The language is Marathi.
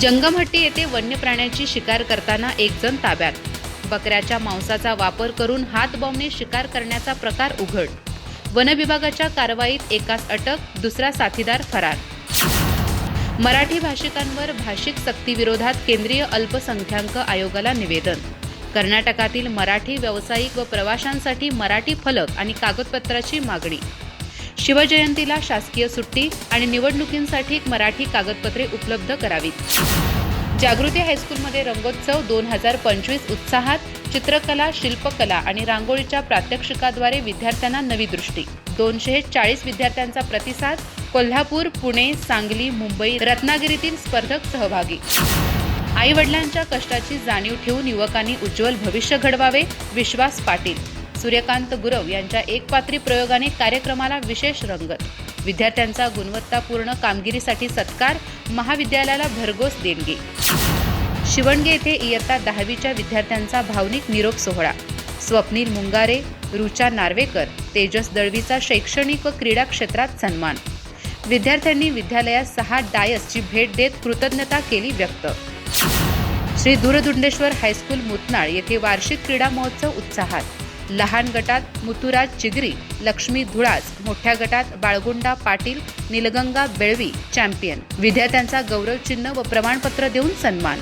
जंगमहट्टी येथे वन्य प्राण्याची शिकार करताना एक जण ताब्यात. बकऱ्याच्या मांसाचा वापर करून हातबॉम्बने शिकार करण्याचा प्रकार उघड. वनविभागाच्या कारवाईत एकास अटक दुसरा साथीदार फरार. मराठी भाषिकांवर भाषिक सक्तीविरोधात केंद्रीय अल्पसंख्याक आयोगाला निवेदन. कर्नाटकातील मराठी व्यावसायिक व प्रवाशांसाठी मराठी फलक आणि कागदपत्राची मागणी. शिवजयंतीला शासकीय सुट्टी आणि निवडणुकींसाठी मराठी कागदपत्रे उपलब्ध करावीत. जागृती हायस्कूलमध्ये रंगोत्सव दोन हजार पंचवीस उत्साहात चित्रकला शिल्पकला आणि रांगोळीच्या प्रात्यक्षिकाद्वारे विद्यार्थ्यांना नवी दृष्टी. दोनशे चाळीस विद्यार्थ्यांचा प्रतिसाद कोल्हापूर पुणे सांगली मुंबई रत्नागिरीतील स्पर्धक सहभागी. आई वडिलांच्या कष्टाची जाणीव ठेवून युवकांनी उज्ज्वल भविष्य घडवावे विश्वास पाटील. सूर्यकांत गुरव यांच्या एकपात्री प्रयोगाने कार्यक्रमाला विशेष रंगत विद्यार्थ्यांचा गुणवत्तापूर्ण कामगिरीसाठी सत्कार महाविद्यालयाला भरघोस देणगी. शिवणगे येथे इयत्ता दहावीच्या विद्यार्थ्यांचा भावनिक निरोप सोहळा. स्वप्नील मुंगारे रुचा नार्वेकर तेजस दळवीचा शैक्षणिक व क्रीडा क्षेत्रात सन्मान. विद्यार्थ्यांनी विद्यालयात सहा डायसची भेट देत कृतज्ञता केली व्यक्त. श्री दूरदुंडेश्वर हायस्कूल मुतनाळ येथे वार्षिक क्रीडा महोत्सव उत्साहात. लहान गटात मुतुराज चिगरी लक्ष्मी धुळाज मोठ्या गटात बाळगुंडा पाटील निलगंगा बेळवी चॅम्पियन. विद्यार्थ्यांचा गौरव चिन्ह व प्रमाणपत्र देऊन सन्मान.